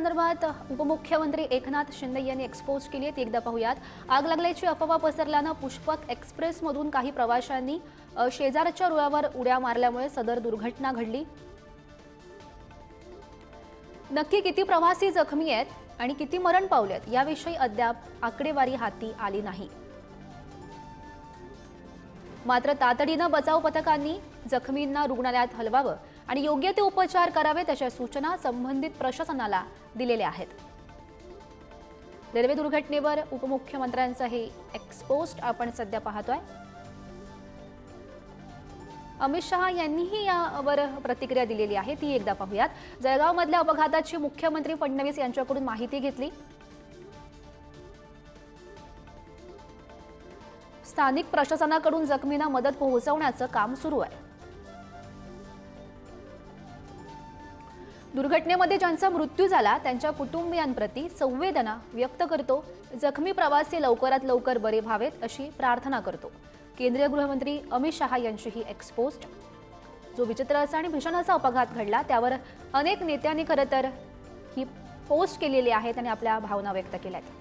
संदर्भात उपमुख्यमंत्री एकनाथ शिंदे यांनी एक्सपोज केली आहे. ती एकदा पाहूयात. आग लागल्याची अफवा पसरल्यानं पुष्पक एक्सप्रेसमधून काही प्रवाशांनी शेजारच्या रुळावर उड्या मारल्यामुळे सदर दुर्घटना घडली. नक्की किती प्रवासी जखमी आहेत आणि किती मरण पावलेत याविषयी अद्याप आकडेवारी हाती आली नाही. मात्र तातडीनं बचाव पथकांनी जखमींना रुग्णालयात हलवावं. आणि योग्य ते उपचार करावेत अशा सूचना संबंधित प्रशासनाला दिलेल्या आहेत. रेल्वे दुर्घटनेवर उपमुख्यमंत्र्यांचं हे एक्सपोस्ट आपण सध्या पाहतोय. अमित शहा यांनीही यावर प्रतिक्रिया दिलेली आहे. ती एकदा पाहूयात. जळगावमधल्या अपघाताची मुख्यमंत्री फडणवीस यांच्याकडून माहिती घेतली. स्थानिक प्रशासनाकडून जखमींना मदत पोहोचवण्याचं काम सुरू आहे. दुर्घटनेमध्ये ज्यांचा मृत्यू झाला त्यांच्या कुटुंबियांप्रती संवेदना व्यक्त करतो. जखमी प्रवासी लवकरात लवकर बरे व्हावेत अशी प्रार्थना करतो. केंद्रीय गृहमंत्री अमित शहा यांची ही एक्सपोस्ट जो विचित्र असा आणि भीषण असा अपघात घडला त्यावर अनेक नेत्यांनी खरं तर ही पोस्ट केलेली आहेत आणि आपल्या भावना व्यक्त केल्या आहेत